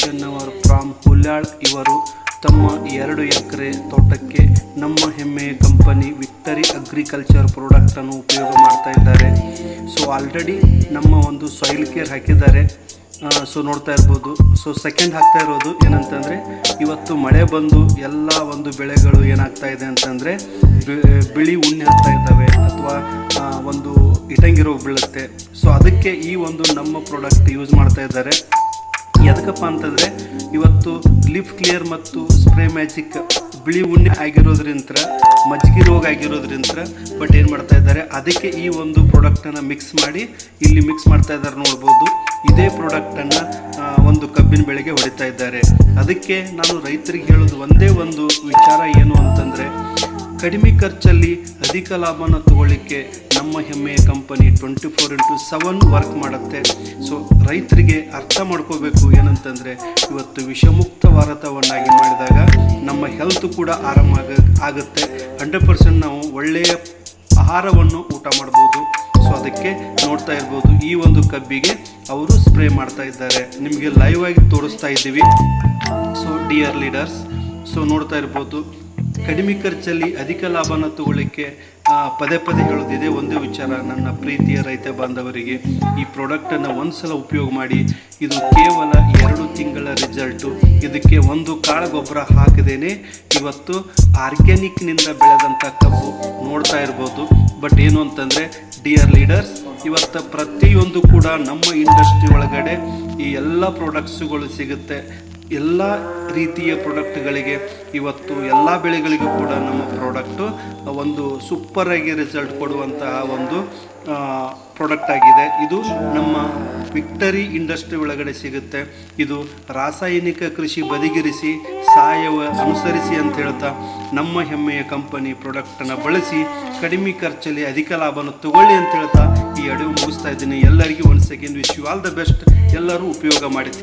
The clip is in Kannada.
ಚೆನ್ನವರು ಫ್ರಾಮ್ ಹುಲ್ಯಾಳ್ ಇವರು ತಮ್ಮ ಎರಡು ಎಕರೆ ತೋಟಕ್ಕೆ ನಮ್ಮ ಹೆಮ್ಮೆಯ ಕಂಪನಿ ವಿಕ್ಟರಿ ಅಗ್ರಿಕಲ್ಚರ್ ಪ್ರಾಡಕ್ಟನ್ನು ಉಪಯೋಗ ಮಾಡ್ತಾ ಇದ್ದಾರೆ. ಸೊ ಆಲ್ರೆಡಿ ನಮ್ಮ ಒಂದು ಸಾಯಿಲ್ ಕೇರ್ ಹಾಕಿದ್ದಾರೆ. ಸೊ ನೋಡ್ತಾ ಇರ್ಬೋದು. ಸೊ ಸೆಕೆಂಡ್ ಹಾಕ್ತಾ ಇರೋದು ಏನಂತಂದರೆ, ಇವತ್ತು ಮಳೆ ಬಂದು ಎಲ್ಲ ಒಂದು ಬೆಳೆಗಳು ಏನಾಗ್ತಾ ಇದೆ ಅಂತಂದರೆ ಬಿಳಿ ಉಣ್ಣೆ ಆಗ್ತಾ ಇದ್ದಾವೆ ಅಥವಾ ಒಂದು ಇಟಂಗಿರೋ ಬೀಳುತ್ತೆ. ಸೊ ಅದಕ್ಕೆ ಈ ಒಂದು ನಮ್ಮ ಪ್ರಾಡಕ್ಟ್ ಯೂಸ್ ಮಾಡ್ತಾ ಇದ್ದಾರೆ. ಎದಕ್ಕಪ್ಪ ಅಂತಂದರೆ ಇವತ್ತು ಲಿಪ್ ಕ್ಲಿಯರ್ ಮತ್ತು ಸ್ಪ್ರೇ ಮ್ಯಾಜಿಕ್ ಬಿಳಿ ಉಣ್ಣೆ ಆಗಿರೋದ್ರಿಂದ ಮಜ್ಜಿಗೆ ರೋಗ ಆಗಿರೋದ್ರಿಂದ ಬಟ್ ಏನು ಮಾಡ್ತಾ ಇದ್ದಾರೆ, ಅದಕ್ಕೆ ಈ ಒಂದು ಪ್ರಾಡಕ್ಟನ್ನು ಮಿಕ್ಸ್ ಮಾಡಿ ಇಲ್ಲಿ ಮಿಕ್ಸ್ ಮಾಡ್ತಾ ಇದ್ದಾರೆ ನೋಡ್ಬೋದು. ಇದೇ ಪ್ರಾಡಕ್ಟನ್ನು ಒಂದು ಕಬ್ಬಿನ ಬೆಳೆಗೆ ಹೊಡಿತಾ ಇದ್ದಾರೆ. ಅದಕ್ಕೆ ನಾನು ರೈತರಿಗೆ ಹೇಳೋದು ಒಂದೇ ಒಂದು ವಿಚಾರ ಏನು ಅಂತಂದರೆ, ಕಡಿಮೆ ಖರ್ಚಲ್ಲಿ ಅಧಿಕ ಲಾಭನ ತಗೊಳ್ಳಿಕ್ಕೆ ನಮ್ಮ ಹೆಮ್ಮೆಯ company twenty four into seven work ಮಾಡುತ್ತೆ. ಸೊ ರೈತರಿಗೆ ಅರ್ಥ ಮಾಡ್ಕೋಬೇಕು ಏನಂತಂದರೆ, ಇವತ್ತು ವಿಷಮುಕ್ತ ಭಾರತವನ್ನಾಗಿ ಮಾಡಿದಾಗ ನಮ್ಮ ಹೆಲ್ತ್ ಕೂಡ ಆರಾಮಾಗ ಆಗುತ್ತೆ. ಹಂಡ್ರೆಡ್ ಪರ್ಸೆಂಟ್ ನಾವು ಒಳ್ಳೆಯ ಆಹಾರವನ್ನು ಊಟ ಮಾಡ್ಬೋದು. ಸೊ ಅದಕ್ಕೆ ನೋಡ್ತಾ ಇರ್ಬೋದು, ಈ ಒಂದು ಕಬ್ಬಿಗೆ ಅವರು ಸ್ಪ್ರೇ ಮಾಡ್ತಾ ಇದ್ದಾರೆ. ನಿಮಗೆ ಲೈವ್ ಆಗಿ ತೋರಿಸ್ತಾ ಇದ್ದೀವಿ. ಸೊ ಡಿಯರ್ ಲೀಡರ್ಸ್ ಸೊ ನೋಡ್ತಾ ಇರ್ಬೋದು ಕಡಿಮೆ ಖರ್ಚಲ್ಲಿ ಅಧಿಕ ಲಾಭನ ತಗೊಳ್ಳಿಕ್ಕೆ ಪದೇ ಪದೇ ಹೇಳೋದಿದೆ ಒಂದೇ ವಿಚಾರ, ನನ್ನ ಪ್ರೀತಿಯ ರೈತ ಬಾಂಧವರಿಗೆ, ಈ ಪ್ರಾಡಕ್ಟನ್ನು ಒಂದು ಸಲ ಉಪಯೋಗ ಮಾಡಿ. ಇದು ಕೇವಲ ಎರಡು ತಿಂಗಳ ರಿಸಲ್ಟು ಇದಕ್ಕೆ ಒಂದು ಕಾಳು ಗೊಬ್ಬರ ಹಾಕದೇನೆ ಇವತ್ತು ಆರ್ಗ್ಯಾನಿಕ್ನಿಂದ ಬೆಳೆದಂಥ ಕಬ್ಬು ನೋಡ್ತಾ ಇರ್ಬೋದು. ಬಟ್ ಏನು ಅಂತಂದರೆ ಡಿಯರ್ ಲೀಡರ್ಸ್ ಇವತ್ತು ಪ್ರತಿಯೊಂದು ಕೂಡ ನಮ್ಮ ಇಂಡಸ್ಟ್ರಿ ಒಳಗಡೆ ಈ ಎಲ್ಲ ಪ್ರಾಡಕ್ಟ್ಸುಗಳು ಸಿಗುತ್ತೆ. ಎಲ್ಲ ರೀತಿಯ ಪ್ರಾಡಕ್ಟ್ಗಳಿಗೆ ಇವತ್ತು ಎಲ್ಲ ಬೆಳೆಗಳಿಗೂ ಕೂಡ ನಮ್ಮ ಪ್ರಾಡಕ್ಟು ಒಂದು ಸೂಪರಾಗಿ ರಿಸಲ್ಟ್ ಕೊಡುವಂತಹ ಒಂದು ಪ್ರಾಡಕ್ಟ್ ಆಗಿದೆ. ಇದು ನಮ್ಮ ವಿಕ್ಟರಿ ಇಂಡಸ್ಟ್ರಿ ಒಳಗಡೆ ಸಿಗುತ್ತೆ. ಇದು ರಾಸಾಯನಿಕ ಕೃಷಿ ಬದಿಗಿರಿಸಿ, ಸಾಯವ ಅನುಸರಿಸಿ ಅಂತ ಹೇಳ್ತಾ ನಮ್ಮ ಹೆಮ್ಮೆಯ ಕಂಪನಿ ಪ್ರಾಡಕ್ಟನ್ನು ಬಳಸಿ, ಕಡಿಮೆ ಖರ್ಚಲ್ಲಿ ಅಧಿಕ ಲಾಭನ ತಗೊಳ್ಳಿ ಅಂತ ಹೇಳ್ತಾ ಈ ಅಡುಗೆ ಮುಗಿಸ್ತಾ ಇದ್ದೀನಿ. ಎಲ್ಲರಿಗೂ ಒಂದು second wish you all the best ಎಲ್ಲರೂ ಉಪಯೋಗ ಮಾಡಿ.